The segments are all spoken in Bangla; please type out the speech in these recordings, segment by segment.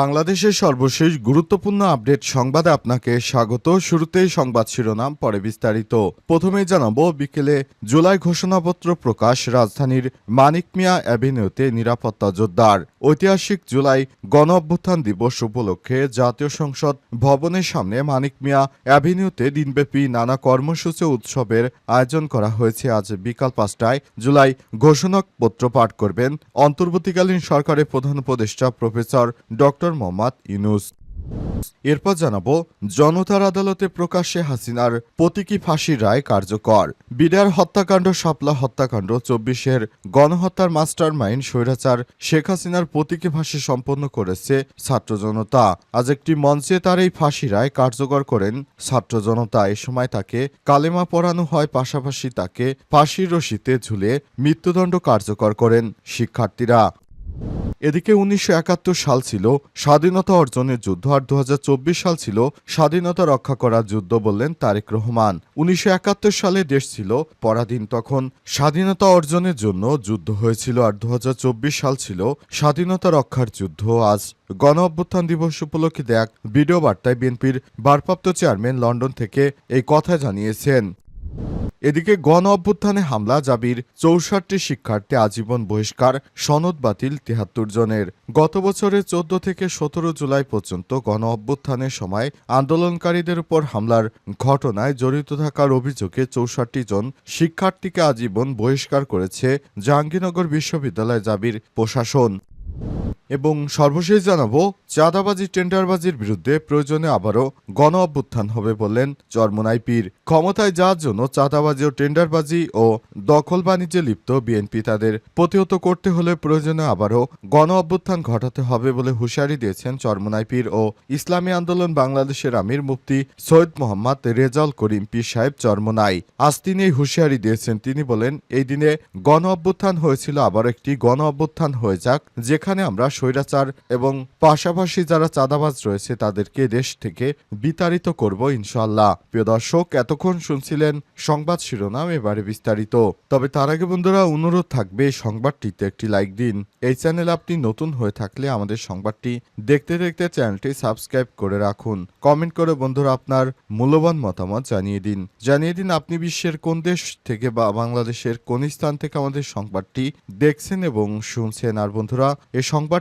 বাংলাদেশের সর্বশেষ গুরুত্বপূর্ণ আপডেট সংবাদে আপনাকে স্বাগত। শুরুতেই সংবাদ শিরোনাম, পরে বিস্তারিত। প্রথমেই জানাব, বিকেলে জুলাই ঘোষণাপত্র প্রকাশ রাজধানীর মানিক মিয়া অ্যাভিনিউতে নিরাপত্তা জোরদার। ঐতিহাসিক জুলাই গণ অভ্যুত্থান দিবস উপলক্ষে জাতীয় সংসদ ভবনের সামনে মানিক মিয়া অ্যাভিনিউতে দিনব্যাপী নানা কর্মসূচি উৎসবের আয়োজন করা হয়েছে। আজ বিকাল পাঁচটায় জুলাই ঘোষণাপত্র পাঠ করবেন অন্তর্বর্তীকালীন সরকারের প্রধান উপদেষ্টা প্রফেসর ডক্টর মোহাম্মদ ইউনুস। এরপর জানাব, জনতার আদালতে প্রকাশ্যে হাসিনার প্রতীকী ফাঁসির রায় কার্যকর। বিডার হত্যাকাণ্ড, শাপলা হত্যাকাণ্ড, চব্বিশের গণহত্যার মাস্টার মাইন্ড স্বৈরাচার শেখ হাসিনার প্রতীকী ফাঁসি সম্পন্ন করেছে ছাত্র জনতা। আজ একটি মঞ্চে তার এই ফাঁসি রায় কার্যকর করেন ছাত্র জনতা। এ সময় তাকে কালেমা পড়ানো হয়, পাশাপাশি তাকে ফাঁসির রশিতে ঝুলে মৃত্যুদণ্ড কার্যকর করেন শিক্ষার্থীরা। এদিকে উনিশশো একাত্তর সাল ছিল স্বাধীনতা অর্জনের যুদ্ধ আর দু হাজার চব্বিশ সাল ছিল স্বাধীনতা রক্ষা করার যুদ্ধ বললেন তারেক রহমান। উনিশশো একাত্তর সালে দেশ ছিল পরাধীন তখন। স্বাধীনতা অর্জনের জন্য যুদ্ধ হয়েছিল আর দু হাজার চব্বিশ সাল ছিল স্বাধীনতা রক্ষার যুদ্ধ। আজ গণ অভ্যুত্থান দিবস উপলক্ষে দেখ ভিডিও বার্তায় বিএনপির ভারপ্রাপ্ত চেয়ারম্যান লন্ডন থেকে এই কথা জানিয়েছেন। এদিকে গণ অভ্যুত্থানে হামলা জাবির চৌষট্টি শিক্ষার্থী আজীবন বহিষ্কার, সনদ বাতিল তিহাত্তর জনের। গত বছরের চোদ্দ থেকে সতেরো জুলাই পর্যন্ত গণ অভ্যুত্থানের সময় আন্দোলনকারীদের উপর হামলার ঘটনায় জড়িত থাকার অভিযোগে চৌষট্টি জন শিক্ষার্থীকে আজীবন বহিষ্কার করেছে জাহাঙ্গীরনগর বিশ্ববিদ্যালয় জাবির প্রশাসন। এবং সর্বশেষ জানাব, চাঁদাবাজি, টেন্ডারবাজির বিরুদ্ধে প্রয়োজনে আবারও গণ অভ্যুত্থান হবে বললেন চরমোনাই পীর ক্ষমতায় যাওয়ার জন্য চাঁদাবাজি ও টেন্ডারবাজি ও দখল বাণিজ্যে লিপ্ত বিএনপি তাদের। প্রতিহত করতে হলে প্রয়োজনে আবারও গণ অভ্যুত্থান ঘটাতে হবে বলে হুঁশিয়ারি দিয়েছেন চরমোনাই পীর ও ইসলামী আন্দোলন বাংলাদেশের আমির মুফতি সৈয়দ মোহাম্মদ রেজাল করিম পীর সাহেব চরমোনাই। আজ তিনি এই হুঁশিয়ারি দিয়েছেন। তিনি বলেন, এই দিনে গণ অভ্যুত্থান হয়েছিল আবার একটি গণ অভ্যুত্থান হয়ে যাক, যেখানে আমরা স্বৈরাচার এবং পাশাপাশি যারা চাঁদাবাজ রয়েছে তাদেরকে দেশ থেকে বিতাড়িত করব ইনশাল্লাহ প্রিয় দর্শক, এতক্ষণ শুনছিলেন সংবাদ শিরোনাম এবারে বিস্তারিত। তবে তার আগে বন্ধুরা, অনুরোধ থাকবে সংবাদটিতে একটি লাইক দিন। এই চ্যানেল আপনি নতুন হয়ে থাকলে আমাদের সংবাদটি দেখতে দেখতে চ্যানেলটি সাবস্ক্রাইব করে রাখুন। কমেন্ট করে বন্ধুরা আপনার মূল্যবান মতামত জানিয়ে দিন। জানিয়ে দিন আপনি বিশ্বের কোন দেশ থেকে বা বাংলাদেশের কোন স্থান থেকে আমাদের সংবাদটি দেখছেন এবং শুনছেন। আর বন্ধুরা, এই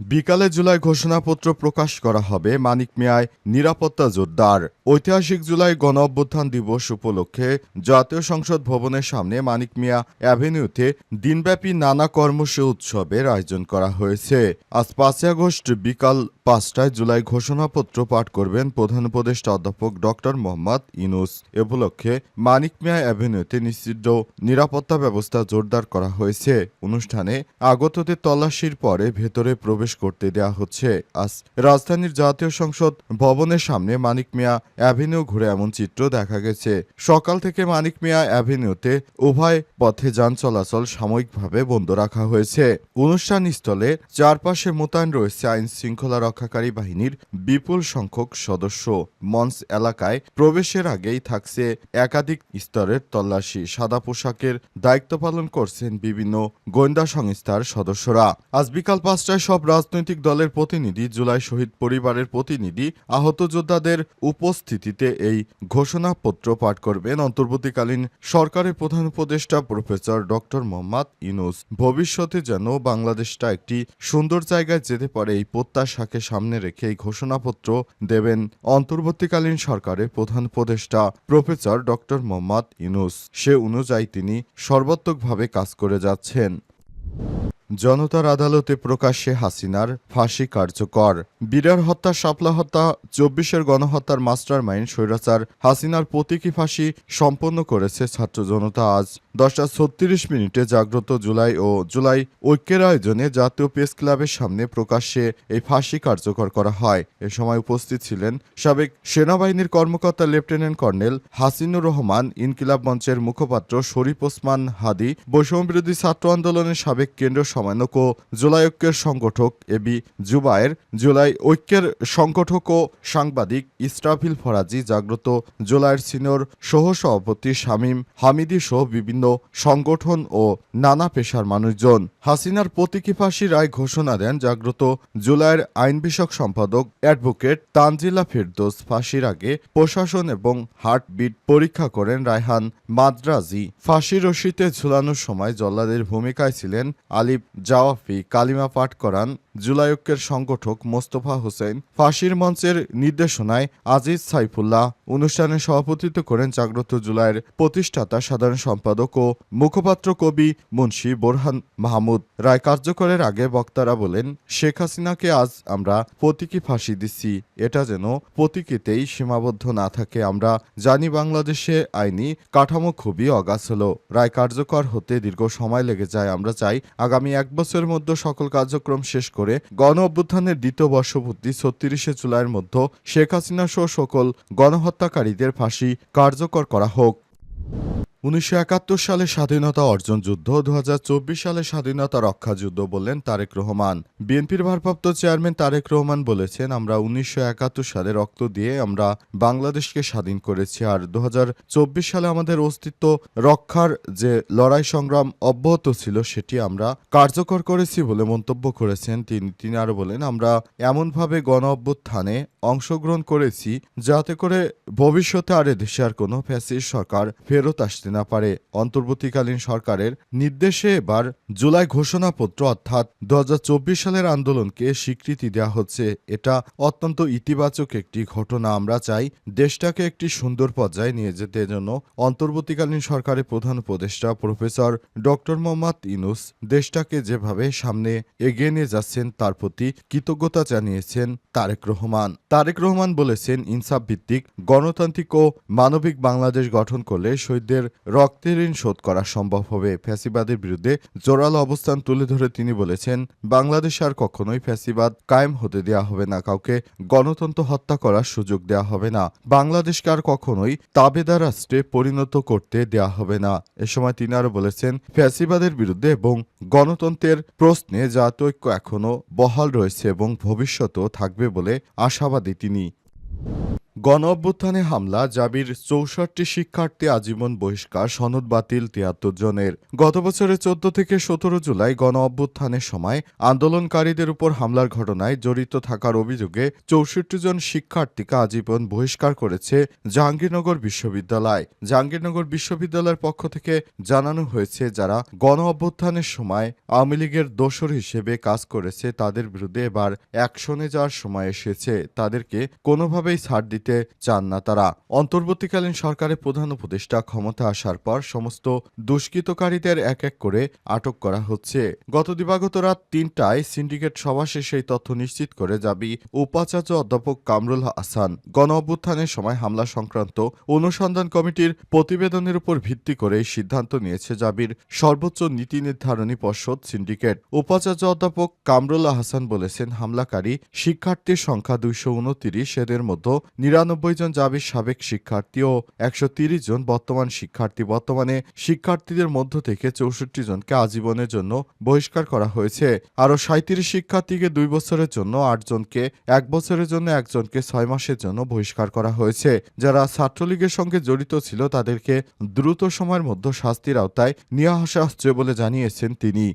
বিকালে জুলাই ঘোষণাপত্র প্রকাশ করা হবে মানিক মিয়ায় নিরাপত্তা জোরদার। ঐতিহাসিক জুলাই গণ অভ্যুত্থান দিবস উপলক্ষে জাতীয় সংসদ ভবনের সামনে মানিক মিয়া অ্যাভিনিউতে দিনব্যাপী নানা কর্মসূচি উৎসবের আয়োজন করা হয়েছে। আজ পাঁচই আগস্ট বিকাল পাঁচটায় জুলাই ঘোষণাপত্র পাঠ করবেন প্রধান উপদেষ্টা অধ্যাপক ডক্টর মোহাম্মদ ইনুস এ উপলক্ষে মানিক মিয়া অ্যাভিনিউতে নিশ্চিত নিরাপত্তা ব্যবস্থা জোরদার করা হয়েছে। অনুষ্ঠানে আগতদের তল্লাশির পরে ভেতরে প্রবেশ করতে দেয়া হচ্ছে। আজ রাজধানীর জাতীয় সংসদ ভবনের সামনে মানিক মিয়া অ্যাভিনিউ ঘুরে এমন চিত্র দেখা গেছে। সকাল থেকে মানিক মিয়া অ্যাভিনিউতে উভয় পথে যান চলাচল সাময়িকভাবে বন্ধ রাখা হয়েছে। অনুষ্ঠান স্থলে চারপাশে মোতায়েন রয়েছে আইন শৃঙ্খলা রক্ষাকারী বাহিনীর বিপুল সংখ্যক সদস্য। মঞ্চ এলাকায় প্রবেশের আগেই থাকছে একাধিক স্তরের তল্লাশি। সাদা পোশাকের দায়িত্ব পালন করছেন বিভিন্ন গোয়েন্দা সংস্থার সদস্যরা। আজ বিকাল পাঁচটায় সব রাজনৈতিক দলের প্রতিনিধি, জুলাই শহীদ পরিবারের প্রতিনিধি, আহত যোদ্ধাদের উপস্থিতিতে এই ঘোষণাপত্র পাঠ করবেন অন্তর্বর্তীকালীন সরকারের প্রধান উপদেষ্টা প্রফেসর ডক্টর মোহাম্মদ ইনুস ভবিষ্যতে যেন বাংলাদেশটা একটি সুন্দর জায়গায় যেতে পারে, এই প্রত্যাশাকে সামনে রেখে এই ঘোষণাপত্র দেবেন অন্তর্বর্তীকালীন সরকারের প্রধান উপদেষ্টা প্রফেসর ডক্টর মোহাম্মদ ইনুস সে অনুযায়ী তিনি সর্বাত্মকভাবে কাজ করে যাচ্ছেন। জনতার আদালতে প্রকাশ্যে হাসিনার ফাঁসি কার্যকর। বিরার হত্যা, শাপলা হত্যা, চব্বিশের গণহত্যার মাস্টার মাইন্ড স্বৈরাচার, হাসিনার প্রতীকী ফাঁসি সম্পন্ন করেছে ছাত্র জনতা আজ দশটা ছত্রিশ মিনিটে জাগ্রত জুলাই ও জুলাই ঐক্যের আয়োজনে জাতীয় প্রেস ক্লাবের সামনে প্রকাশ্যে এই ফাঁসি কার্যকর করা হয়। এ সময় উপস্থিত ছিলেন সাবেক সেনাবাহিনীর কর্মকর্তা লেফটেন্যান্ট কর্নেল হাসিনুর রহমান, ইনকিলাব মঞ্চের মুখপাত্র শরীফ ওসমান হাদি, বৈষম্যবিরোধী ছাত্র আন্দোলনের সাবেক কেন্দ্র সমন্বয়ক ও জুলাই ঐক্যের সংগঠক এবি জুবায়ের। জুলাই ঐক্যের সংগঠক ও সাংবাদিক ইসরাফিল ফরাজি জাগ্রত জুলাইয়ের সিনিয়র সহসভাপতি শামীম হামিদি সহ বিভিন্ন সংগঠন ও নানা পেশার মানুষজন। হাসিনার প্রতীকী ফাঁসি রায় ঘোষণা দেন জাগ্রত জুলাইয়ের আইন বিষয়ক সম্পাদক অ্যাডভোকেট তানজিলা ফেরদোস। ফাঁসির আগে প্রশাসন এবং হার্টবিট পরীক্ষা করেন রায়হান মাদ্রাজি। ফাঁসি রশিতে ঝুলানোর সময় জল্লাদের ভূমিকায় ছিলেন আলিফ জাওয়াফি কালিমা পাঠ করান জুলাইক্যের সংগঠক মোস্তফা হোসেন ফাঁসির মঞ্চের নির্দেশনায় আজিজ সাইফুল্লাহ অনুষ্ঠানে সভাপতিত্ব করেন জাগ্রত জুলাইয়ের প্রতিষ্ঠাতা সাধারণ সম্পাদক ও মুখপাত্র কবি মুন্সি বোরহান মাহমুদ। রায় কার্যকরের আগে বক্তারা বলেন, শেখ হাসিনাকে আজ আমরা প্রতীকী ফাঁসি দিচ্ছি। এটা যেন প্রতীকীতেই সীমাবদ্ধ না থাকে। আমরা জানি বাংলাদেশে আইনি কাঠামো খুবই অগাছ হলো রায় কার্যকর হতে দীর্ঘ সময় লেগে যায়। আমরা চাই আগামী এক বছরের মধ্যে সকল কার্যক্রম শেষ করে গণ অভ্যুত্থানের দ্বিতীয় বর্ষপূর্তি ছত্রিশে জুলাইয়ের মধ্যে শেখ হাসিনা সহ সকল গণহত্যাকারীদের ফাঁসি কার্যকর করা হোক। উনিশশো একাত্তর সালে স্বাধীনতা অর্জন যুদ্ধ দু হাজার চব্বিশ সালে স্বাধীনতা রক্ষা যুদ্ধ বললেন তারেক রহমান। বিএনপির ভারপ্রাপ্ত চেয়ারম্যান তারেক রহমান বলেছেন, আমরা উনিশশো একাত্তর সালে রক্ত দিয়ে আমরা বাংলাদেশকে স্বাধীন করেছি। আর দু হাজার চব্বিশ সালে আমাদের অস্তিত্ব রক্ষার যে লড়াই সংগ্রাম অব্যাহত ছিল, সেটি আমরা কার্যকর করেছি বলে মন্তব্য করেছেন তিনি। তিনি আরও বলেন, আমরা এমনভাবে গণ অভ্যুত্থানে অংশগ্রহণ করেছি যাতে করে ভবিষ্যতে আর দেশে আর কোনো ফ্যাসিস্ট সরকার ফেরত আসতে না পারে অন্তর্বর্তীকালীন সরকারের নির্দেশে এবার জুলাই ঘোষণাপত্র অর্থাৎ দু হাজার চব্বিশ সালের আন্দোলনকে স্বীকৃতি দেওয়া হচ্ছে। এটা অত্যন্ত ইতিবাচক একটি ঘটনা। আমরা চাই দেশটাকে একটি সুন্দর পর্যায়ে নিয়ে যেতে। জন্য অন্তর্বর্তীকালীন সরকারের প্রধান উপদেষ্টা প্রফেসর ডক্টর মোহাম্মদ ইনুস দেশটাকে যেভাবে সামনে এগিয়ে নিয়ে যাচ্ছেন, তার প্রতি কৃতজ্ঞতা জানিয়েছেন তারেক রহমান। তারেক রহমান বলেছেন, ইনসাফ ভিত্তিক গণতান্ত্রিক ও মানবিক বাংলাদেশ গঠন করলে শহীদদের রক্তের ঋণ শোধ করা সম্ভব হবে। ফ্যাসিবাদের বিরুদ্ধে জোরালো অবস্থান তুলে ধরে তিনি বলেছেন, বাংলাদেশ আর কখনোই ফ্যাসিবাদ কায়েম হতে দেওয়া হবে না, কাউকে গণতন্ত্র হত্যা করার সুযোগ দেওয়া হবে না। বাংলাদেশকে আর কখনোই তাবেদা রাষ্ট্রে পরিণত করতে দেওয়া হবে না। এ সময় তিনি আরও বলেছেন, ফ্যাসিবাদের বিরুদ্ধে এবং গণতন্ত্রের প্রশ্নে জাতীয় ঐক্য এখনও বহাল রয়েছে এবং ভবিষ্যতেও থাকবে বলে আশাবাদী তিনি। গণ অভ্যুত্থানে হামলা, জাবির চৌষট্টি শিক্ষার্থী আজীবন বহিষ্কার, সনদ বাতিল তিয়াত্তর জনের। গত বছরের চোদ্দ থেকে সতেরো জুলাই গণ অভ্যুত্থানের সময় আন্দোলনকারীদের উপর হামলার ঘটনায় জড়িত থাকার অভিযোগে চৌষট্টি জন শিক্ষার্থীকে আজীবন বহিষ্কার করেছে জাহাঙ্গীরনগর বিশ্ববিদ্যালয়। জাহাঙ্গীরনগর বিশ্ববিদ্যালয়ের পক্ষ থেকে জানানো হয়েছে, যারা গণ অভ্যুত্থানের সময় আওয়ামী লীগের দোসর হিসেবে কাজ করেছে, তাদের বিরুদ্ধে এবার অ্যাকশনে যাওয়ার সময় এসেছে। তাদেরকে কোনোভাবেই ছাড় দিতে চান না তারা। অন্তর্বর্তীকালীন সরকারের প্রধান উপদেষ্টা ক্ষমতা আসার পর সমস্ত দুষ্কৃতকারীদের এক এক করে আটক করা হচ্ছে। গত দিবাগত রাত তিনটায় সিন্ডিকেট সভা শেষে তথ্য নিশ্চিত করে যাবি উপাচার্য অধ্যাপক কামরুল হাসান, গণ অভ্যুত্থানের সময় হামলা সংক্রান্ত অনুসন্ধান কমিটির প্রতিবেদনের উপর ভিত্তি করে সিদ্ধান্ত নিয়েছে জাবির সর্বোচ্চ নীতি নির্ধারণী পর্ষদ সিন্ডিকেট। উপাচার্য অধ্যাপক কামরুল হাসান বলেছেন, হামলাকারী শিক্ষার্থীর সংখ্যা দুইশো উনতিরিশ, এদের মধ্যে নিরানব্বই জন জাবির সাবেক শিক্ষার্থী ও একশো জন বর্তমান শিক্ষার্থী। বর্তমানে শিক্ষার্থীদের মধ্য থেকে চৌষট্টি জনকে আজীবনের জন্য বহিষ্কার করা হয়েছে। আরও সাঁত্রিশ শিক্ষার্থীকে দুই বছরের জন্য আটজনকে এক বছরের জন্য একজনকে ছয় মাসের জন্য বহিষ্কার করা হয়েছে। যারা ছাত্রলীগের সঙ্গে জড়িত ছিল, তাদেরকে দ্রুত সময়ের মধ্যে শাস্তির আওতায় নিয়ে আসা হচ্ছে বলে জানিয়েছেন তিনি।